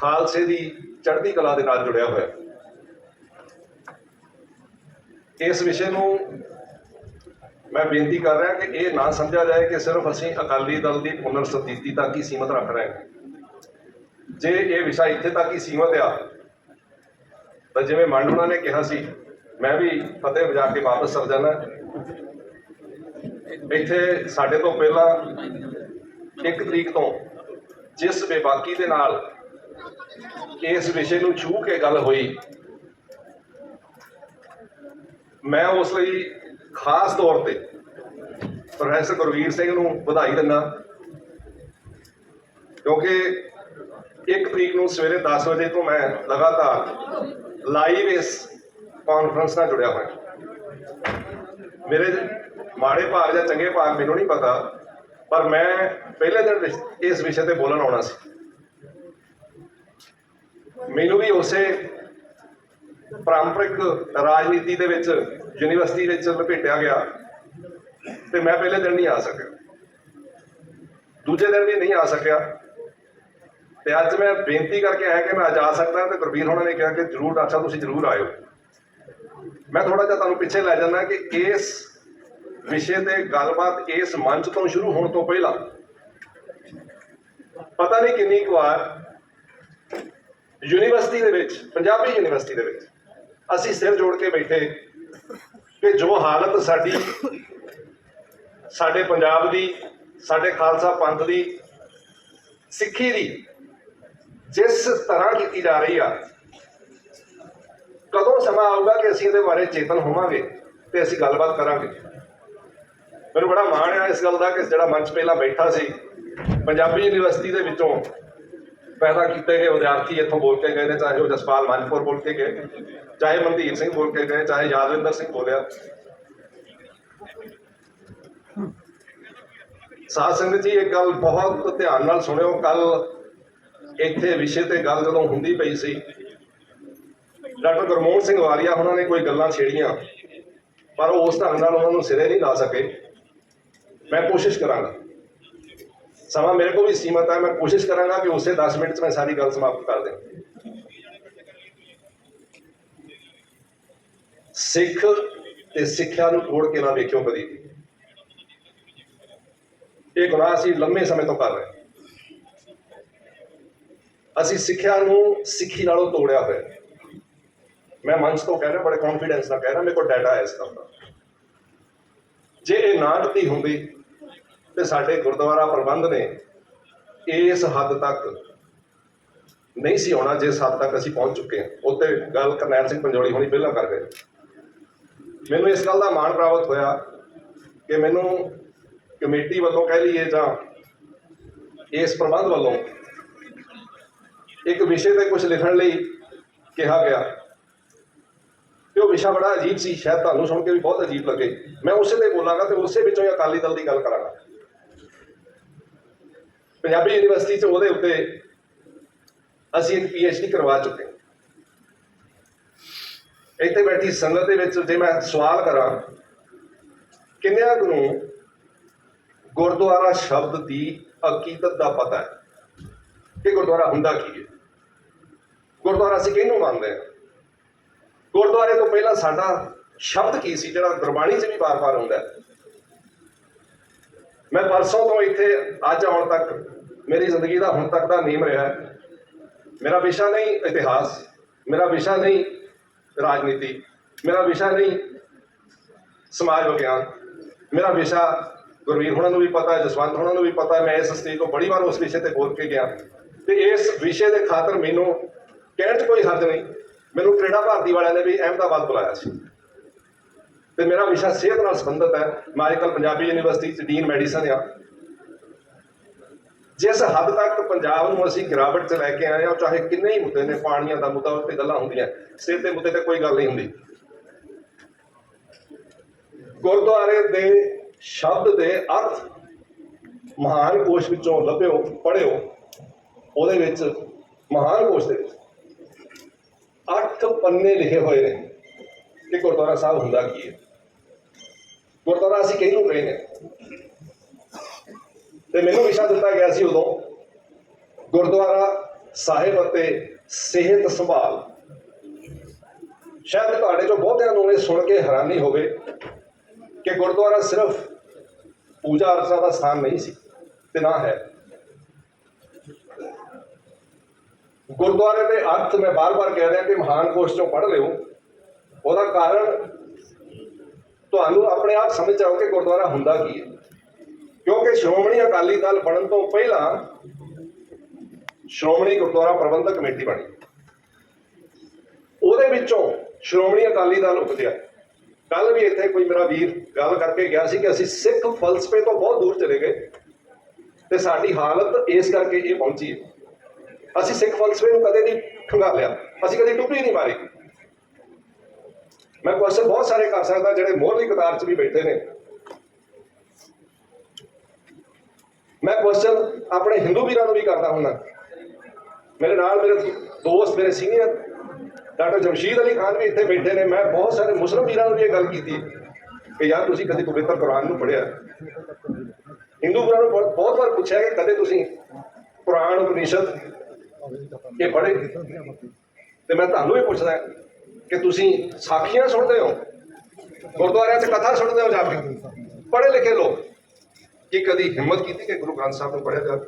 ਖਾਲਸੇ ਦੀ ਚੜ੍ਹਦੀ ਕਲਾ ਦੇ ਨਾਲ ਜੁੜਿਆ ਹੋਇਆ। ਇਸ ਵਿਸ਼ੇ ਨੂੰ ਮੈਂ ਬੇਨਤੀ ਕਰ ਰਿਹਾ ਕਿ ਇਹ ਨਾ ਸਮਝਿਆ ਜਾਏ ਕਿ ਸਿਰਫ ਅਸੀਂ ਅਕਾਲੀ ਦਲ ਦੀ ਪੁਨਰ ਸਥਿਤੀ ਤੱਕ ਹੀ ਸੀਮਤ ਰੱਖ ਰਹੇ ਹਾਂ। ਜੇ ਇਹ ਵਿਸ਼ਾ ਇੱਥੇ ਤੱਕ ਹੀ ਸੀਮਤ ਆ, ਤਾਂ ਜਿਵੇਂ ਮੰਡੂਣਾ ਨੇ ਕਿਹਾ ਸੀ, ਮੈਂ ਵੀ ਫਤਿਹ ਵਜਾ ਕੇ ਵਾਪਸ ਚਲ ਜਾਣਾ। ਇੱਥੇ ਸਾਡੇ ਤੋਂ ਪਹਿਲਾਂ ਇੱਕ ਤਰੀਕ ਤੋਂ ਜਿਸ ਬੇਬਾਕੀ ਦੇ ਨਾਲ ਇਸ ਵਿਸ਼ੇ ਨੂੰ ਛੂਹ ਕੇ ਗੱਲ ਹੋਈ। ਮੈਂ ਉਸ ਲਈ ਖਾਸ ਤੌਰ ਤੇ ਪ੍ਰੋਫੈਸਰ ਗੁਰਵੀਰ ਸਿੰਘ ਨੂੰ ਵਧਾਈ ਦਿੰਦਾ ਕਿਉਂਕਿ ਇੱਕ ਤਰੀਕ ਨੂੰ ਸਵੇਰੇ 10 ਵਜੇ ਤੋਂ ਮੈਂ ਲਗਾਤਾਰ ਲਾਈਵ ਇਸ ਕਾਨਫਰੰਸ ਨਾਲ ਜੁੜਿਆ ਹੋਇਆ ਮੇਰੇ ਮਾੜੇ ਭਾਗ ਜਾਂ ਚੰਗੇ ਭਾਗ ਮੈਨੂੰ ਨਹੀਂ ਪਤਾ, ਪਰ ਮੈਂ ਪਹਿਲੇ ਦਿਨ ਇਸ ਵਿਸ਼ੇ ਤੇ ਬੋਲਣ ਆਉਣਾ ਸੀ। ਮੈਨੂੰ ਵੀ ਉਸੇ ਪਰੰਪਰਿਕ ਰਾਜਨੀਤੀ ਦੇ ਵਿੱਚ, ਯੂਨੀਵਰਸਿਟੀ ਵਿੱਚ ਲਪੇਟਿਆ ਗਿਆ ਤੇ ਮੈਂ ਪਹਿਲੇ ਦਿਨ ਨਹੀਂ ਆ ਸਕਿਆ। ਦੂਜੇ ਦਿਨ ਵੀ ਨਹੀਂ ਆ ਸਕਿਆ। ਤੇ ਅੱਜ ਮੈਂ ਬੇਨਤੀ ਕਰਕੇ ਆਇਆ ਕਿ ਮੈਂ ਅੱਜ ਆ ਸਕਦਾ ਤੇ ਗੁਰਬੀਰ ਹੋਣਾ ਨੇ ਕਿਹਾ ਕਿ ਜਰੂਰ ਅੱਛਾ ਤੁਸੀਂ ਜਰੂਰ ਆਇਓ। ਮੈਂ ਥੋੜਾ ਜਿਹਾ ਤੁਹਾਨੂੰ ਪਿੱਛੇ ਲੈ ਜਾਂਦਾ ਕਿ ਇਸ ਵਿਸ਼ੇ ਤੇ ਗੱਲਬਾਤ ਇਸ ਮੰਚ ਤੋਂ ਸ਼ੁਰੂ ਹੋਣ ਤੋਂ ਪਹਿਲਾਂ ਪਤਾ ਨਹੀਂ ਕਿੰਨੀ ਕੁ ਵਾਰ ਯੂਨੀਵਰਸਿਟੀ ਦੇ ਵਿੱਚ, ਪੰਜਾਬੀ ਯੂਨੀਵਰਸਿਟੀ ਦੇ ਵਿੱਚ, ਅਸੀਂ ਸਿਰ ਜੋੜ ਕੇ ਬੈਠੇ ਕਿ ਜੋ ਹਾਲਤ ਸਾਡੀ, ਸਾਡੇ ਪੰਜਾਬ ਦੀ, ਸਾਡੇ ਖਾਲਸਾ ਪੰਥ ਦੀ, ਸਿੱਖੀ ਦੀ, ਜਿਸ ਤਰ੍ਹਾਂ ਕੀਤੀ ਜਾ ਰਹੀ ਆ, ਕਦੋਂ ਸਮਾਂ ਆਊਗਾ ਕਿ ਅਸੀਂ ਇਹਦੇ ਬਾਰੇ ਚੇਤਨ ਹੋਵਾਂਗੇ ਤੇ ਅਸੀਂ ਗੱਲਬਾਤ ਕਰਾਂਗੇ? ਮੈਨੂੰ ਬੜਾ ਮਾਣ ਆ ਇਸ ਗੱਲ ਦਾ ਕਿ ਜਿਹੜਾ ਮੰਚ ਪਹਿਲਾਂ ਬੈਠਾ ਸੀ, ਪੰਜਾਬੀ ਯੂਨੀਵਰਸਿਟੀ ਦੇ ਵਿੱਚੋਂ ਪੈਦਾ ਕੀਤੇ ਗਏ ਵਿਦਿਆਰਥੀ ਇੱਥੋਂ ਬੋਲ ਕੇ ਗਏ ਨੇ, ਚਾਹੇ ਉਹ ਜਸਪਾਲ ਮਾਨਪੁਰ ਬੋਲ ਕੇ ਗਏ, ਚਾਹੇ ਮਨਦੀਪ ਸਿੰਘ ਬੋਲ ਕੇ ਗਏ, ਚਾਹੇ ਯਾਦਵਿੰਦਰ ਸਿੰਘ ਬੋਲਿਆ। ਸਾਧ ਸੰਗਤ ਜੀ, ਇਹ ਗੱਲ ਬਹੁਤ ਧਿਆਨ ਨਾਲ ਸੁਣਿਓ। ਕੱਲ ਇੱਥੇ ਵਿਸ਼ੇ ਤੇ ਗੱਲ ਜਦੋਂ ਹੁੰਦੀ ਪਈ ਸੀ, ਡਾਕਟਰ ਗੁਰਮੋਹਨ ਸਿੰਘ ਵਾਲੀਆ ਉਹਨਾਂ ਨੇ ਕੋਈ ਗੱਲਾਂ ਛੇੜੀਆਂ, ਪਰ ਉਹ ਉਸ ਢੰਗ ਨਾਲ ਉਹਨਾਂ ਨੂੰ ਸਿਰੇ ਨਹੀਂ ਲਾ ਸਕੇ। ਮੈਂ ਕੋਸ਼ਿਸ਼ ਕਰਾਂਗਾ। ਸਮਾਂ ਮੇਰੇ ਕੋਲ ਵੀ ਸੀਮਤ ਹੈ ਮੈਂ ਕੋਸ਼ਿਸ਼ ਕਰਾਂਗਾ ਕਿ ਉਸੇ 10 ਮਿੰਟ 'ਚ ਮੈਂ ਸਾਰੀ ਗੱਲ ਸਮਾਪਤ ਕਰ ਦੇ ਸਿੱਖ ਤੇ ਸਿੱਖਿਆ ਨੂੰ ਤੋੜ ਕੇ ਨਾ ਵੇਖਿਓ ਕਦੀ ਇਹ ਗੁਨਾਹ ਅਸੀਂ ਲੰਮੇ ਸਮੇਂ ਤੋਂ ਕਰ ਰਹੇ ਅਸੀਂ ਸਿੱਖਿਆ ਨੂੰ ਸਿੱਖੀ ਨਾਲੋਂ ਤੋੜਿਆ ਹੋਇਆ ਮੈਂ ਮੰਚ ਤੋਂ ਕਹਿ ਰਿਹਾ, ਬੜੇ ਕੌਨਫੀਡੈਂਸ ਨਾਲ ਕਹਿ ਰਿਹਾ, ਮੇਰੇ ਕੋਲ ਡਾਟਾ ਹੈ ਇਸ ਗੱਲ ਦਾ। ਜੇ ਇਹ ਨਾ ਦਿੱਤੀ ਹੁੰਦੀ ਤੇ ਸਾਡੇ ਗੁਰਦੁਆਰਾ ਪ੍ਰਬੰਧ ਨੇ ਇਸ ਹੱਦ ਤੱਕ ਨਹੀਂ ਸੀ ਆਉਣਾ ਜਿਸ ਹੱਦ ਤੱਕ ਅਸੀਂ ਪਹੁੰਚ ਚੁੱਕੇ ਹਾਂ। ਉੱਤੇ ਗੱਲ ਕਰਨੈਲ ਸਿੰਘ ਪੰਜੋਲੀ ਹੋਣੀ ਪਹਿਲਾਂ ਕਰ ਗਏ। ਮੈਨੂੰ ਇਸ ਗੱਲ ਦਾ ਮਾਣ ਪ੍ਰਾਪਤ ਹੋਇਆ ਕਿ ਮੈਨੂੰ ਕਮੇਟੀ ਵੱਲੋਂ ਕਹਿ ਲਈਏ ਜਾਂ ਇਸ ਪ੍ਰਬੰਧ ਵੱਲੋਂ ਇੱਕ ਵਿਸ਼ੇ ਤੇ ਕੁਝ ਲਿਖਣ ਲਈ ਕਿਹਾ ਗਿਆ। ਤੇ ਉਹ ਵਿਸ਼ਾ ਬੜਾ ਅਜੀਬ ਸੀ, ਸ਼ਾਇਦ ਤੁਹਾਨੂੰ ਸੁਣ ਕੇ ਵੀ ਬਹੁਤ ਅਜੀਬ ਲੱਗੇ। ਮੈਂ ਉਸੇ ਤੇ ਬੋਲਾਂਗਾ ਤੇ ਉਸੇ ਵਿੱਚੋਂ ਹੀ ਅਕਾਲੀ ਦਲ ਦੀ ਗੱਲ ਕਰਾਂਗਾ। ਪੰਜਾਬੀ ਯੂਨੀਵਰਸਿਟੀ 'ਚ ਉਹਦੇ ਉੱਤੇ ਅਸੀਂ ਇੱਕ ਪੀਐਚਡੀ ਕਰਵਾ ਚੁੱਕੇ ਹਾਂ। ਇੱਥੇ ਬੈਠੀ ਸੰਗਤ ਦੇ ਵਿੱਚ ਜੇ ਮੈਂ ਸਵਾਲ ਕਰਾਂ, ਕਿੰਨਿਆਂ ਨੂੰ ਗੁਰਦੁਆਰਾ ਸ਼ਬਦ ਦੀ ਹਕੀਕਤ ਦਾ ਪਤਾ ਹੈ? ਕਿ ਗੁਰਦੁਆਰਾ ਹੁੰਦਾ ਕੀ ਹੈ? ਗੁਰਦੁਆਰਾ ਅਸੀਂ ਕਿਹਨੂੰ ਮੰਨਦੇ ਹਾਂ? ਗੁਰਦੁਆਰੇ ਤੋਂ ਪਹਿਲਾਂ ਸਾਡਾ ਸ਼ਬਦ ਕੀ ਸੀ? ਜਿਹੜਾ ਗੁਰਬਾਣੀ 'ਚ ਵੀ ਵਾਰ-ਵਾਰ ਹੁੰਦਾ ਹੈ। ਮੈਂ ਪਰਸੋਂ ਤੋਂ ਇੱਥੇ ਅੱਜ ਆਉਣ ਤੱਕ, ਮੇਰੀ ਜ਼ਿੰਦਗੀ ਦਾ ਹੁਣ ਤੱਕ ਦਾ ਨਿਯਮ ਰਿਹਾ ਮੇਰਾ ਵਿਸ਼ਾ ਨਹੀਂ ਇਤਿਹਾਸ, ਮੇਰਾ ਵਿਸ਼ਾ ਨਹੀਂ ਰਾਜਨੀਤੀ, ਮੇਰਾ ਵਿਸ਼ਾ ਨਹੀਂ ਸਮਾਜ ਵਿਗਿਆਨ, ਮੇਰਾ ਵਿਸ਼ਾ ਗੁਰਵੀਰ ਹੁਣਾਂ ਨੂੰ ਵੀ ਪਤਾ ਹੈ, ਜਸਵੰਤ ਹੁਣਾਂ ਨੂੰ ਵੀ ਪਤਾ ਹੈ, ਮੈਂ ਇਸ ਸਟੇਜ ਤੋਂ ਬੜੀ ਵਾਰ ਉਸ ਵਿਸ਼ੇ ਤੇ ਬੋਲ ਕੇ ਗਿਆ। ਤੇ ਇਸ ਵਿਸ਼ੇ ਦੇ ਖਾਤਰ ਮੈਨੂੰ ਕਹਿਣ 'ਚ ਕੋਈ ਹੱਦ ਨਹੀਂ, ਮੈਨੂੰ ਕ੍ਰੀੜਾ ਭਾਰਤੀ ਵਾਲਿਆਂ ਨੇ ਵੀ ਅਹਿਮਦਾਬਾਦ ਬੁਲਾਇਆ ਸੀ। ਤੇ ਮੇਰਾ ਵਿਸ਼ਾ ਸਿਹਤ ਨਾਲ ਸੰਬੰਧਿਤ ਹੈ। ਮੈਂ ਅੱਜਕੱਲ੍ਹ ਪੰਜਾਬੀ ਯੂਨੀਵਰਸਿਟੀ 'ਚ ਡੀਨ ਮੈਡੀਸਨ ਆ। ਜਿਸ ਹੱਦ ਤੱਕ ਪੰਜਾਬ ਨੂੰ ਅਸੀਂ ਗਿਰਾਵਟ 'ਚ ਲੈ ਕੇ ਆਏ ਹਾਂ, ਚਾਹੇ ਕਿੰਨੇ ਹੀ ਮੁੱਦੇ ਨੇ, ਪਾਣੀਆਂ ਦਾ ਮੁੱਦਾ ਉੱਤੇ ਗੱਲਾਂ ਹੁੰਦੀਆਂ, ਸਿਹਤ ਦੇ ਮੁੱਦੇ ਤੇ ਕੋਈ ਗੱਲ ਨਹੀਂ ਹੁੰਦੀ। ਗੁਰਦੁਆਰੇ ਦੇ ਸ਼ਬਦ ਦੇ ਅਰਥ ਮਹਾਨ ਕੋਸ਼ ਵਿੱਚੋਂ ਲੱਭਿਓ ਪੜਿਓ ਉਹਦੇ ਵਿੱਚ ਮਹਾਨ ਕੋਸ਼ ਦੇ ਵਿੱਚ ਅੱਠ ਪੰਨੇ ਲਿਖੇ ਹੋਏ ਨੇ ਕਿ ਗੁਰਦੁਆਰਾ ਸਾਹਿਬ ਹੁੰਦਾ ਕੀ ਹੈ। ਗੁਰਦੁਆਰਾ ਅਸੀਂ ਕਿਹਨੂੰ ਕਹਿੰਦੇ ਤੇ ਮੈਨੂੰ ਵਿਸ਼ਾ ਦਿੱਤਾ ਗਿਆ ਸੀ ਉਦੋਂ, ਗੁਰਦੁਆਰਾ ਸਾਹਿਬ ਅਤੇ ਸਿਹਤ ਸੰਭਾਲ। ਸ਼ਾਇਦ ਤੁਹਾਡੇ ਚੋਂ ਬਹੁਤਿਆਂ ਨੂੰ ਇਹ ਸੁਣ ਕੇ ਹੈਰਾਨੀ ਹੋਵੇ ਕਿ ਗੁਰਦੁਆਰਾ ਸਿਰਫ ਪੂਜਾ ਅਰਚਨਾ ਦਾ ਸਥਾਨ ਨਹੀਂ ਸੀ, ਤੇ ਨਾ ਹੈ। ਗੁਰਦੁਆਰੇ ਦੇ ਅਰਥ ਮੈਂ ਬਾਰ-ਬਾਰ ਕਹਿ ਰਿਹਾ ਕਿ ਮਹਾਨ ਕੋਸ਼ ਚੋਂ ਪੜ੍ਹ ਲਿਓ। ਉਹਦਾ ਕਾਰਨ ਤੁਹਾਨੂੰ ਆਪਣੇ ਆਪ ਸਮਝ ਆਓ ਕਿ ਗੁਰਦੁਆਰਾ ਹੁੰਦਾ ਕੀ ਹੈ। ਕਿਉਂਕਿ ਸ਼੍ਰੋਮਣੀ ਅਕਾਲੀ ਦਲ ਬਣਨ ਤੋਂ ਪਹਿਲਾਂ ਸ਼੍ਰੋਮਣੀ ਗੁਰਦੁਆਰਾ ਪ੍ਰਬੰਧਕ ਕਮੇਟੀ ਬਣੀ। ਉਹਦੇ ਵਿੱਚੋਂ ਸ਼੍ਰੋਮਣੀ ਅਕਾਲੀ ਦਲ ਉਪਜਿਆ। ਕੱਲ ਵੀ ਇੱਥੇ ਕੋਈ ਮੇਰਾ ਵੀਰ ਗੱਲ ਕਰਕੇ ਗਿਆ ਸੀ ਕਿ ਅਸੀਂ ਸਿੱਖ ਫਲਸਫੇ ਤੋਂ ਬਹੁਤ ਦੂਰ ਚਲੇ ਗਏ ਤੇ ਸਾਡੀ ਹਾਲਤ ਇਸ ਕਰਕੇ ਇਹ ਪਹੁੰਚੀ ਹੈ। ਅਸੀਂ ਸਿੱਖ ਫਲਸਫੇ ਨੂੰ ਕਦੇ ਨਹੀਂ ਖੰਗਾਲਿਆ ਅਸੀਂ ਕਦੇ ਟੁੱਪੀ ਨਹੀਂ ਮਾਰੀ। ਮੈਂ ਕੁਐਸਚਨ ਬਹੁਤ ਸਾਰੇ ਕਰ ਸਕਦਾ, ਜਿਹੜੇ ਮੋਹਰਲੀ ਕਤਾਰ 'ਚ ਵੀ ਬੈਠੇ ਨੇ। ਮੈਂ ਕੁਐਸਚਨ ਆਪਣੇ ਹਿੰਦੂ ਵੀਰਾਂ ਨੂੰ ਵੀ ਕਰਦਾ ਹੁੰਦਾ। ਮੇਰੇ ਨਾਲ ਮੇਰੇ ਦੋਸਤ, ਮੇਰੇ ਸੀਨੀਅਰ ਡਾਕਟਰ ਜਮਸ਼ੀਦ ਅਲੀ ਖਾਨ ਵੀ ਇੱਥੇ ਬੈਠੇ ਨੇ। ਮੈਂ ਬਹੁਤ ਸਾਰੇ ਮੁਸਲਮ ਵੀਰਾਂ ਨੂੰ ਵੀ ਇਹ ਗੱਲ ਕੀਤੀ ਕਿ ਯਾਰ ਤੁਸੀਂ ਕਦੇ ਪਵਿੱਤਰ ਕੁਰਾਨ ਨੂੰ ਪੜ੍ਹਿਆ? ਹਿੰਦੂ ਵੀਰਾਂ ਨੂੰ ਬਹੁਤ ਬਹੁਤ ਵਾਰ ਪੁੱਛਿਆ ਕਿ ਕਦੇ ਤੁਸੀਂ ਕੁਰਾਨ, ਉਪਨਿਸ਼ਦ ਇਹ ਪੜ੍ਹੇ? ਤੇ ਮੈਂ ਤੁਹਾਨੂੰ ਵੀ ਪੁੱਛਦਾ ਕਿ ਤੁਸੀਂ ਸਾਖੀਆਂ ਸੁਣਦੇ ਹੋ? ਗੁਰਦੁਆਰਿਆਂ 'ਚ ਕਥਾ ਸੁਣਦੇ ਹੋ ਜਾ ਕੇ ਪੜ੍ਹੇ ਲਿਖੇ ਲੋਕ? ਕਿ ਕਦੀ ਹਿੰਮਤ ਕੀਤੀ ਕਿ ਗੁਰੂ ਗ੍ਰੰਥ ਸਾਹਿਬ ਨੂੰ ਪੜ੍ਹਿਆ ਜਾਵੇ?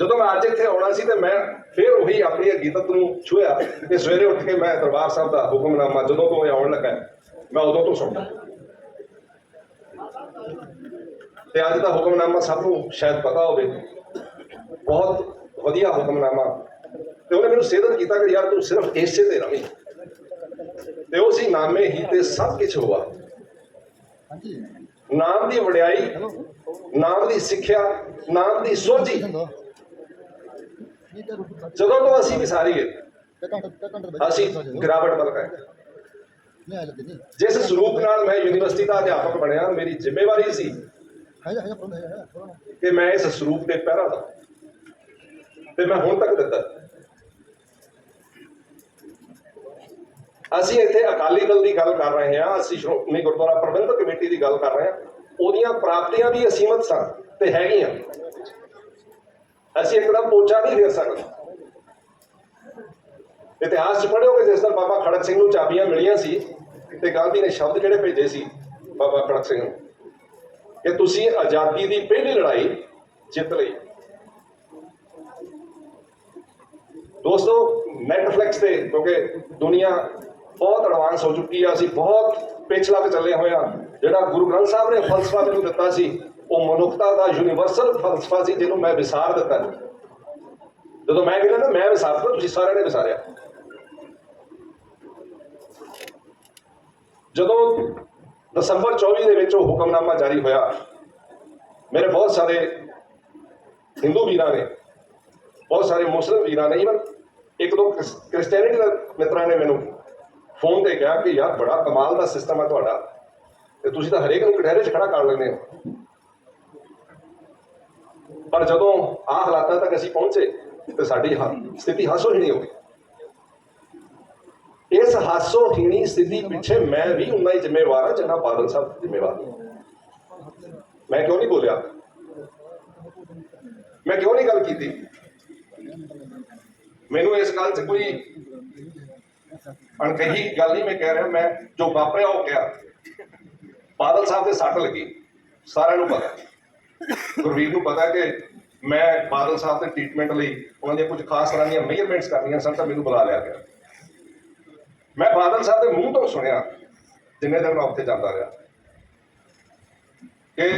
ਜਦੋਂ ਮੈਂ ਅੱਜ ਇੱਥੇ ਆਉਣਾ ਸੀ ਤੇ ਮੈਂ ਫਿਰ ਉਹੀ ਆਪਣੀ ਹਕੀਕਤ ਨੂੰ ਛੂਇਆ ਕਿ ਸਵੇਰੇ ਉੱਠ ਕੇ ਮੈਂ ਦਰਬਾਰ ਸਾਹਿਬ ਦਾ ਹੁਕਮਨਾਮਾ ਜਦੋਂ ਤੋਂ ਆਉਣ ਲੱਗਾ, ਮੈਂ ਉਦੋਂ ਤੋਂ ਸੁਣਦਾ। ਤੇ ਅੱਜ ਦਾ ਹੁਕਮਨਾਮਾ ਸਭ ਨੂੰ ਸ਼ਾਇਦ ਪਤਾ ਹੋਵੇ। ਬਹੁਤ ਵਧੀਆ ਹੁਕਮਨਾਮਾ ਤੇ ਉਹਨੇ ਮੈਨੂੰ ਸੇਧਨ ਕੀਤਾ ਕਿ ਯਾਰ ਤੂੰ ਸਿਰਫ ਇਸੇ ਤੇ ਰਵੀਂ। ਤੇ ਉਹ ਸੀ ਨਾਮੇ ਹੀ ਤੇ ਸਭ ਕੁਝ ਹੋਆ। ਨਾਮ ਦੀ ਵਡਿਆਈ ਨਾਮ ਦੀ ਸਿੱਖਿਆ ਨਾਮ ਦੀ ਸੋਝੀ। ਜਦੋਂ ਤੋਂ ਅਸੀਂ ਵਿਸਾਰੀਏ ਅਸੀਂ ਗਿਰਾਵਟ ਵੱਲ ਗਏ। ਜਿਸ ਸਰੂਪ ਨਾਲ ਮੈਂ ਯੂਨੀਵਰਸਿਟੀ ਦਾ ਅਧਿਆਪਕ ਬਣਿਆ ਮੇਰੀ ਜ਼ਿੰਮੇਵਾਰੀ ਸੀ ਕਿ ਮੈਂ ਇਸ ਸਰੂਪ ਤੇ ਪਹਿਰਾ ਦਾ ਤੇ ਮੈਂ ਹੁਣ ਤੱਕ ਦਿੱਤਾ। ਅਸੀਂ ਇੱਥੇ ਅਕਾਲੀ ਦਲ ਦੀ ਗੱਲ ਕਰ ਰਹੇ ਹਾਂ, ਅਸੀਂ ਸ਼੍ਰੋਮਣੀ ਗੁਰਦੁਆਰਾ ਪ੍ਰਬੰਧਕ ਕਮੇਟੀ ਦੀ ਗੱਲ ਕਰ ਰਹੇ ਹਾਂ। ਉਹਦੀਆਂ ਪ੍ਰਾਪਤੀਆਂ ਵੀ ਅਸੀਮਤ ਸਨ ਤੇ ਹੈਗੀਆਂ। ਅਸੀਂ ਇੱਕਦਮ ਪੋਚਾ ਨਹੀਂ ਫੇਰ ਸਕਦੇ। ਇਤਿਹਾਸ 'ਚ ਪੜ੍ਹਿਓ ਕਿ ਜਿਸ ਤਰ੍ਹਾਂ ਬਾਬਾ ਖੜਕ ਸਿੰਘ ਨੂੰ ਚਾਬੀਆਂ ਮਿਲੀਆਂ ਸੀ ਤੇ ਗਾਂਧੀ ਨੇ ਸ਼ਬਦ ਜਿਹੜੇ ਭੇਜੇ ਸੀ ਬਾਬਾ ਖੜਕ ਸਿੰਘ ਨੂੰ, ਕਿ ਤੁਸੀਂ ਆਜ਼ਾਦੀ ਦੀ ਪਹਿਲੀ ਲੜਾਈ ਜਿੱਤ ਲਈ। ਦੋਸਤੋ ਨੈਟਫਲਿਕਸ ਤੇ, ਕਿਉਂਕਿ ਦੁਨੀਆ ਬਹੁਤ ਐਡਵਾਂਸ ਹੋ ਚੁੱਕੀ ਆ, ਅਸੀਂ ਬਹੁਤ ਪਿਛਲਾ ਕੇ ਚੱਲੇ ਹੋਏ ਆ ਜਿਹੜਾ ਗੁਰੂ ਗ੍ਰੰਥ ਸਾਹਿਬ ਨੇ ਫਲਸਫਾ ਮੈਨੂੰ ਦਿੱਤਾ ਸੀ, ਉਹ ਮਨੁੱਖਤਾ ਦਾ ਯੂਨੀਵਰਸਲ ਫਲਸਫਾ ਸੀ, ਜਿਹਨੂੰ ਮੈਂ ਵਿਸਾਰ ਦਿੱਤਾ ਜਦੋਂ ਮੈਂ ਕਹਿੰਦਾ ਨਾ, ਮੈਂ ਵਿਸਾਰਤਾ ਤੁਸੀਂ ਸਾਰਿਆਂ ਨੇ ਵਿਸਾਰਿਆ। ਜਦੋਂ ਦਸੰਬਰ 24 ਦੇ ਵਿੱਚ ਉਹ ਹੁਕਮਨਾਮਾ ਜਾਰੀ ਹੋਇਆ, ਮੇਰੇ ਬਹੁਤ ਸਾਰੇ ਹਿੰਦੂ ਵੀਰਾਂ ਨੇ, ਬਹੁਤ ਸਾਰੇ ਮੁਸਲਿਮ ਵੀਰਾਂ ਨੇ ਇਵਨ ਇੱਕ ਦੋ ਕ੍ਰਿਸਚੀਅਨਿਟੀ ਦੇ ਮਿੱਤਰਾਂ ਨੇ ਮੈਨੂੰ ਫੋਨ ਤੇ ਕਿਹਾ ਕਿ ਯਾਰ ਬੜਾ ਕਮਾਲ ਦਾ ਸਿਸਟਮ ਹੈ ਤੁਹਾਡਾ। ਤੇ ਤੁਸੀਂ ਤਾਂ ਹਰੇਕ ਨੂੰ ਕਟਹਿਰੇ 'ਚ ਖੜਾ ਕਰ ਲੈਂਦੇ ਹੋ। ਪਰ ਜਦੋਂ ਆਹ ਹਾਲਾਤਾਂ ਤੱਕ ਅਸੀਂ ਪਹੁੰਚੇ, ਤੇ ਸਾਡੀ ਸਥਿਤੀ ਹਾਸੋਹੀਣੀ ਹੋ ਗਈ। ਇਸ ਹਾਸੋਹੀਣੀ ਸਥਿਤੀ ਪਿੱਛੇ ਮੈਂ ਵੀ ਉਨਾ ਹੀ ਜ਼ਿੰਮੇਵਾਰ ਹਾਂ ਜਿੰਨਾ ਬਾਦਲ ਸਾਹਿਬ ਜ਼ਿੰਮੇਵਾਰ ਮੈਂ ਕਿਉਂ ਨਹੀਂ ਬੋਲਿਆ? ਮੈਂ ਕਿਉਂ ਨਹੀਂ ਗੱਲ ਕੀਤੀ? ਮੈਨੂੰ ਇਸ ਗੱਲ 'ਚ ਕੋਈ ਅਣਕਹੀ ਗੱਲ ਨਹੀਂ, ਮੈਂ ਕਹਿ ਰਿਹਾ, ਮੈਂ ਜੋ ਵਾਪਰਿਆ, ਉਹ ਕਿਹਾ ਬਾਦਲ ਸਾਹਿਬ ਦੇ ਸੱਟ ਲੱਗੀ। ਸਾਰਿਆਂ ਨੂੰ ਪਤਾ। ਗੁਰਵੀਰ ਨੂੰ ਪਤਾ ਕਿ ਮੈਂ ਬਾਦਲ ਸਾਹਿਬ ਦੇ ਟ੍ਰੀਟਮੈਂਟ ਲਈ ਉਹਨਾਂ ਦੀਆਂ ਕੁਝ ਖਾਸ ਤਰ੍ਹਾਂ ਦੀਆਂ ਮੇਜਰਮੈਂਟਸ ਕਰਨੀਆਂ ਸਨ, ਤਾਂ ਮੈਨੂੰ ਬੁਲਾ ਲਿਆ ਗਿਆ। ਮੈਂ ਬਾਦਲ ਸਾਹਿਬ ਦੇ ਮੂੰਹ ਤੋਂ ਸੁਣਿਆ, ਜਿੰਨੇ ਦਿਨ ਮੈਂ ਉੱਥੇ ਜਾਂਦਾ ਰਿਹਾ। ਕਿ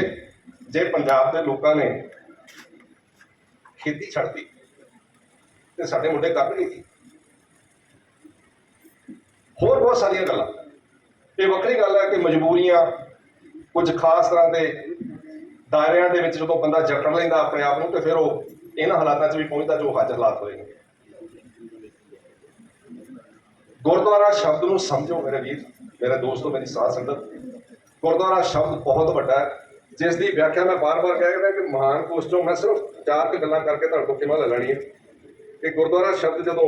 ਜੇ ਪੰਜਾਬ ਦੇ ਲੋਕਾਂ ਨੇ ਖੇਤੀ ਛੱਡਤੀ, ਤੇ ਸਾਡੇ ਮੁੰਡੇ ਕਰ ਨਹੀਂ ਸੀ ਹੋਰ ਬਹੁਤ ਸਾਰੀਆਂ ਗੱਲਾਂ। ਇਹ ਵੱਖਰੀ ਗੱਲ ਹੈ ਕਿ ਮਜਬੂਰੀਆਂ ਕੁਝ ਖਾਸ ਤਰ੍ਹਾਂ ਦੇ ਦਾਇਰਿਆਂ ਦੇ ਵਿੱਚ ਜਦੋਂ ਬੰਦਾ ਜਕੜ ਲੈਂਦਾ ਆਪਣੇ ਆਪ ਨੂੰ ਤੇ ਫਿਰ ਉਹ ਇਹਨਾਂ ਹਾਲਾਤਾਂ 'ਚ ਵੀ ਪਹੁੰਚਦਾ ਜੋ ਹਾਜ਼ਰ ਹਾਲਾਤ ਹੋਏ ਨੇ। ਗੁਰਦੁਆਰਾ ਸ਼ਬਦ ਨੂੰ ਸਮਝੋ ਮੇਰੇ ਵੀਰ, ਮੇਰੇ ਦੋਸਤੋ, ਮੇਰੀ ਸਾਧ ਸੰਗਤ। ਗੁਰਦੁਆਰਾ ਸ਼ਬਦ ਬਹੁਤ ਵੱਡਾ ਹੈ, ਜਿਸ ਦੀ ਵਿਆਖਿਆ ਮੈਂ ਬਾਰ-ਬਾਰ ਕਹਿ ਰਿਹਾ ਕਿ ਮਹਾਨ ਕੋਸ਼ ਤੋਂ ਮੈਂ ਸਿਰਫ ਚਾਰ ਕੁ ਗੱਲਾਂ ਕਰਕੇ ਤੁਹਾਡੇ ਤੋਂ ਕਿਵੇਂ ਲੈ ਲੈਣੀ ਹੈ ਕਿ ਗੁਰਦੁਆਰਾ ਸ਼ਬਦ ਜਦੋਂ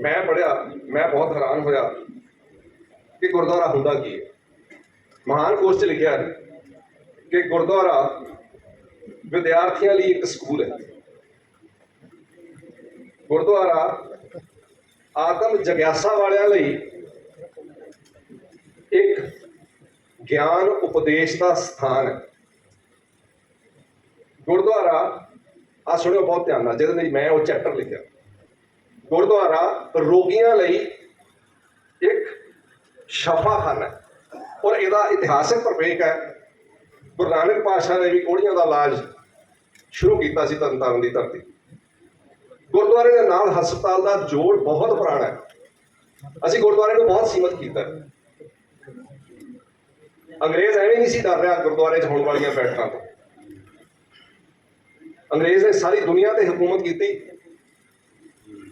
ਮੈਂ ਪੜਿਆ ਮੈਂ ਬਹੁਤ ਹੈਰਾਨ ਹੋਇਆ ਕਿ ਗੁਰਦੁਆਰਾ ਹੁੰਦਾ ਕੀ ਹੈ। ਮਹਾਨ ਕੋਸ਼ 'ਚ ਲਿਖਿਆ ਹੈ ਕਿ ਗੁਰਦੁਆਰਾ ਵਿਦਿਆਰਥੀਆਂ ਲਈ ਇੱਕ ਸਕੂਲ ਹੈ। ਗੁਰਦੁਆਰਾ ਆਤਮ ਜਗਿਆਸਾ ਵਾਲਿਆਂ ਲਈ ਇੱਕ ਗਿਆਨ ਉਪਦੇਸ਼ ਦਾ ਸਥਾਨ ਹੈ। ਗੁਰਦੁਆਰਾ ਆ ਸੁਣਿਓ, ਬਹੁਤ ਧਿਆਨ ਨਾਲ, ਜਿਹਦੇ ਲਈ ਮੈਂ ਉਹ ਚੈਪਟਰ ਲਿਖਿਆ। ਗੁਰਦੁਆਰਾ ਰੋਗੀਆਂ ਲਈ ਇੱਕ ਸ਼ਫਾਖਾਨਾ ਹੈ। ਔਰ ਇਹਦਾ ਇਤਿਹਾਸਕ ਪ੍ਰਵੇਕ ਹੈ। ਗੁਰੂ ਨਾਨਕ ਪਾਤਸ਼ਾਹ ਨੇ ਵੀ ਕੋੜੀਆਂ ਦਾ ਇਲਾਜ ਸ਼ੁਰੂ ਕੀਤਾ ਸੀ ਤਰਨਤਾਰਨ ਦੀ ਧਰਤੀ। ਗੁਰਦੁਆਰੇ ਦੇ ਨਾਲ ਹਸਪਤਾਲ ਦਾ ਜੋੜ ਬਹੁਤ ਪੁਰਾਣਾ ਹੈ। ਅਸੀਂ ਗੁਰਦੁਆਰੇ ਨੂੰ ਬਹੁਤ ਸੀਮਤ ਕੀਤਾ ਅੰਗਰੇਜ਼ ਐਵੇਂ ਨਹੀਂ ਸੀ ਡਰ ਰਿਹਾ ਗੁਰਦੁਆਰੇ 'ਚ ਹੋਣ ਵਾਲੀਆਂ ਬੈਠਕਾਂ ਤੋਂ। ਅੰਗਰੇਜ਼ ਨੇ ਸਾਰੀ ਦੁਨੀਆ ਤੇ ਹਕੂਮਤ ਕੀਤੀ।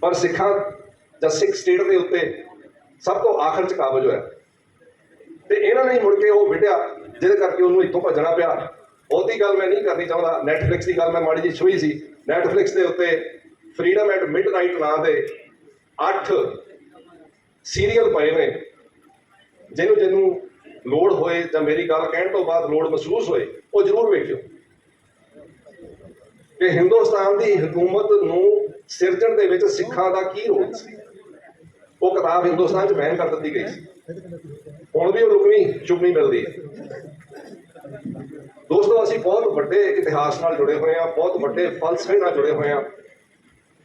ਪਰ ਸਿੱਖਾਂ ਜਾਂ ਸਿੱਖ ਸਟੇਟ ਦੇ ਉੱਤੇ ਸਭ ਤੋਂ ਆਖਰ 'ਚ ਕਾਬਜ ਹੋਇਆ। ਤੇ ਇਹਨਾਂ ਨੇ ਮੁੜ ਕੇ ਉਹ ਵਿਢਿਆ, ਜਿਹਦੇ ਕਰਕੇ ਉਹਨੂੰ ਇੱਥੋਂ ਭੱਜਣਾ ਪਿਆ। ਬਹੁਤੀ ਗੱਲ ਮੈਂ ਨਹੀਂ ਕਰਨੀ ਚਾਹੁੰਦਾ। ਨੈਟਫਲਿਕਸ ਦੀ ਗੱਲ ਮੈਂ ਮਾੜੀ ਜਿਹੀ ਛੂਈ ਸੀ। ਨੈਟਫਲਿਕਸ ਦੇ ਉੱਤੇ ਫਰੀडम ਐਟ ਮਿਡਨਾਈਟ ਨਾਂ ਦੇ 8 ਸੀਰੀਅਲ ਪਏ ਨੇ, ਜਿਹਨੂੰ ਜਿਹਨੂੰ ਲੋੜ ਹੋਏ ਜਾਂ ਮੇਰੀ ਗੱਲ ਕਹਿਣ ਤੋਂ ਬਾਅਦ ਲੋੜ ਮਹਿਸੂਸ ਹੋਏ, ਉਹ ਜ਼ਰੂਰ ਵੇਖਿਓ। ਕਿ ਹਿੰਦੁਸਤਾਨ ਦੀ ਹਕੂਮਤ ਨੂੰ ਸਿਰਜਣ ਦੇ ਵਿੱਚ ਸਿੱਖਾਂ ਦਾ ਕੀ ਰੋਲ ਸੀ? ਉਹ ਕਿਤਾਬ ਹਿੰਦੁਸਤਾਨ 'ਚ ਬੈਨ ਕਰ ਦਿੱਤੀ ਗਈ ਸੀ। ਹੁਣ ਵੀ ਉਹ ਲੁਕਵੀਂ ਚੁਗਣੀ ਮਿਲਦੀ ਹੈ। ਦੋਸਤੋ, ਅਸੀਂ ਬਹੁਤ ਵੱਡੇ ਇਤਿਹਾਸ ਨਾਲ ਜੁੜੇ ਹੋਏ ਹਾਂ, ਬਹੁਤ ਵੱਡੇ ਫਲਸਫੇ ਨਾਲ ਜੁੜੇ ਹੋਏ ਹਾਂ,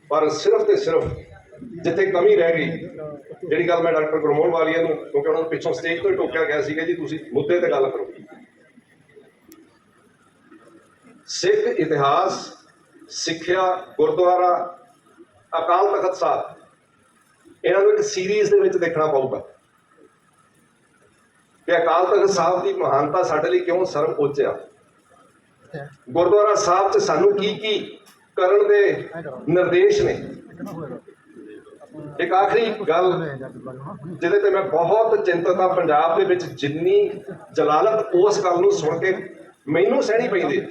ਪਰ ਸਿਰਫ ਤੇ ਸਿਰਫ ਜਿੱਥੇ ਕਮੀ ਰਹਿ ਗਈ, ਜਿਹੜੀ ਗੱਲ ਮੈਂ ਡਾਕਟਰ ਗੁਰਮੋਹਨ ਵਾਲੀਆ ਨੂੰ, ਕਿਉਂਕਿ ਉਹਨਾਂ ਨੂੰ ਪਿੱਛੋਂ ਸਟੇਜ ਤੋਂ ਹੀ ਟੋਕਿਆ ਗਿਆ ਸੀਗਾ ਜੀ, ਤੁਸੀਂ ਮੁੱਦੇ ਤੇ ਗੱਲ ਕਰੋ। ਸਿੱਖ ਇਤਿਹਾਸ, ਸਿੱਖਿਆ, ਗੁਰਦੁਆਰਾ ਅਕਾਲ ਤਖਤ ਸਾਹਿਬ ਇਹਨਾਂ ਨੂੰ ਇੱਕ ਸੀਰੀਜ਼ ਦੇ ਵਿੱਚ ਦੇਖਣਾ ਪਊਗਾ ਕਿ ਅਕਾਲ ਤਖਤ ਸਾਹਿਬ ਦੀ ਮਹਾਨਤਾ ਸਾਡੇ ਲਈ ਕਿਉਂ ਸਰਵ ਉੱਚਿਆ ਗੁਰਦੁਆਰਾ ਸਾਹਿਬ 'ਚ ਸਾਨੂੰ ਕੀ ਕੀ ਕਰਨ ਦੇ ਨਿਰਦੇਸ਼ ਨੇ? ਇੱਕ ਆਖਰੀ ਗੱਲ ਜਿਹਦੇ ਤੇ ਮੈਂ ਬਹੁਤ ਚਿੰਤਤ ਹਾਂ ਪੰਜਾਬ ਦੇ ਵਿੱਚ ਜਿੰਨੀ ਜਲਾਲਤ ਉਸ ਗੱਲ ਨੂੰ ਸੁਣ ਕੇ ਮੈਨੂੰ ਸਹਿਣੀ ਪੈਂਦੀ।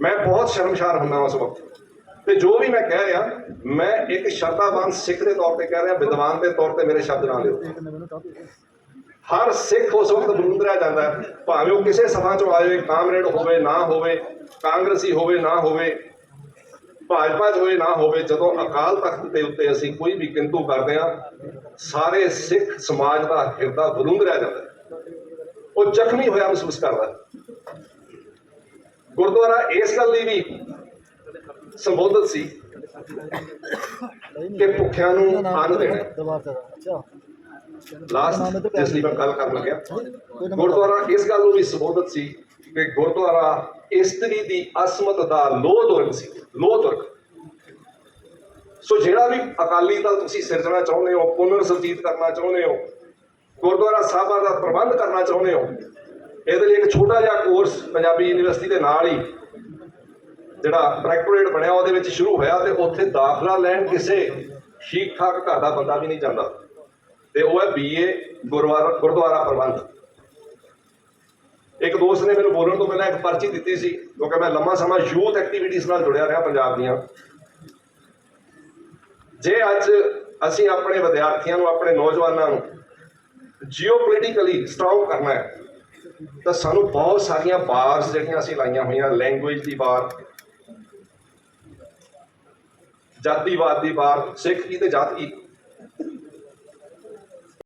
ਮੈਂ ਬਹੁਤ ਸ਼ਰਮਸ਼ਾਰ ਹੁੰਦਾ ਉਸ ਵਕਤ। ਤੇ ਜੋ ਵੀ ਮੈਂ ਕਹਿ ਰਿਹਾ, ਮੈਂ ਇੱਕ ਸ਼ਰਤਾਬੰਦ ਸਿੱਖ ਦੇ ਤੌਰ ਤੇ ਕਹਿ ਰਿਹਾ, ਵਿਦਵਾਨ ਦੇ ਤੌਰ ਤੇ ਮੇਰੇ ਸ਼ਬਦ ਨਾ ਲਿਓ। ਹਰ ਸਿੱਖ ਉਸ ਵਕਤ ਬਲੂੰਦਰਿਆ ਜਾਂਦਾ ਭਾਵੇਂ ਉਹ ਕਿਸੇ ਸਭਾ ਚੋਂ ਆਏ ਕਾਮਰੇਡ ਹੋਵੇ, ਨਾ ਹੋਵੇ, ਕਾਂਗਰਸੀ ਹੋਵੇ, ਨਾ ਹੋਵੇ, ਭਾਜਪਾ 'ਚ ਹੋਵੇ ਨਾ ਹੋਵੇ, ਜਦੋਂ ਅਕਾਲ ਤਖਤ ਦੇ ਉੱਤੇ ਅਸੀਂ ਕੋਈ ਵੀ ਕਿੰਤੂ ਕਰਦੇ ਹਾਂ, ਸਾਰੇ ਸਿੱਖ ਸਮਾਜ ਦਾ ਹਿਰਦਾ ਬਲੂੰਦਰਿਆ ਜਾਂਦਾ ਉਹ ਜ਼ਖਮੀ ਹੋਇਆ ਮਹਿਸੂਸ ਕਰਦਾ ਗੁਰਦੁਆਰਾ ਇਸ ਗੱਲ ਲਈ ਵੀ ਸੰਬੋਧਿਤ ਸੀ ਕਿ ਭੁੱਖਿਆਂ ਨੂੰ ਅੰਨ ਦੇਣਾ। ਲਾਸਟ ਜਿਸ ਲਈ ਮੈਂ ਗੱਲ ਕਰਨ ਲੱਗਿਆ। ਗੁਰਦੁਆਰਾ ਇਸ ਗੱਲ ਨੂੰ ਵੀ ਸੰਬੋਧਿਤ ਸੀ ਕਿ ਗੁਰਦੁਆਰਾ ਇਸਤਰੀ ਦੀ ਅਸਮਤ ਦਾ ਲੋਹ ਦੁਰਗ ਸੀ ਲੋਹ ਦੁਰਗ। ਸੋ ਜਿਹੜਾ ਵੀ ਅਕਾਲੀ ਦਲ ਤੁਸੀਂ ਸਿਰਜਣਾ ਚਾਹੁੰਦੇ ਹੋ ਪੁਨਰ ਸੁਰਜੀਤ ਕਰਨਾ ਚਾਹੁੰਦੇ ਹੋ ਗੁਰਦੁਆਰਾ ਸਾਹਿਬਾਂ ਦਾ ਪ੍ਰਬੰਧ ਕਰਨਾ ਚਾਹੁੰਦੇ ਹੋ ਇਹਦੇ ਲਈ ਇੱਕ ਛੋਟਾ ਜਿਹਾ ਕੋਰਸ ਪੰਜਾਬੀ ਯੂਨੀਵਰਸਿਟੀ ਦੇ ਨਾਲ ਹੀ ਜਿਹੜਾ ਡਾਇਰੈਕਟੋਰੇਟ ਬਣਿਆ, ਉਹਦੇ ਵਿੱਚ ਸ਼ੁਰੂ ਹੋਇਆ ਤੇ ਉੱਥੇ ਦਾਖਲਾ ਲੈਣ ਕਿਸੇ ਠੀਕ ਠਾਕ ਘਰ ਦਾ ਬੰਦਾ ਵੀ ਨਹੀਂ ਜਾਂਦਾ। ਤੇ ਉਹ ਹੈ ਬੀਏ ਗੁਰਦੁਆਰਾ ਗੁਰਦੁਆਰਾ ਪ੍ਰਬੰਧ। ਇੱਕ ਦੋਸਤ ਨੇ ਮੈਨੂੰ ਬੋਲਣ ਤੋਂ ਪਹਿਲਾਂ ਇੱਕ ਪਰਚੀ ਦਿੱਤੀ ਸੀ ਕਿਉਂਕਿ ਮੈਂ ਲੰਮਾ ਸਮਾਂ ਯੂਥ ਐਕਟੀਵਿਟੀਜ਼ ਨਾਲ ਜੁੜਿਆ ਰਿਹਾ ਪੰਜਾਬ ਦੀਆਂ। ਜੇ ਅੱਜ ਅਸੀਂ ਆਪਣੇ ਵਿਦਿਆਰਥੀਆਂ ਨੂੰ, ਆਪਣੇ ਨੌਜਵਾਨਾਂ ਨੂੰ ਜੀਓਪੋਲਿਟਿਕਲੀ ਸਟਰੋਂਗ ਕਰਨਾ ਹੈ, ਤਾਂ ਸਾਨੂੰ ਬਹੁਤ ਸਾਰੀਆਂ ਬਾਰਸ ਜਿਹੜੀਆਂ ਅਸੀਂ ਲਾਈਆਂ ਹੋਈਆਂ ਲੈਂਗੁਏਜ ਦੀ ਬਾਰ ਜਾਤੀਵਾਦ ਦੀ ਵਾਰ ਸਿੱਖ ਕੀ ਤੇ ਜਾਤ ਕੀ?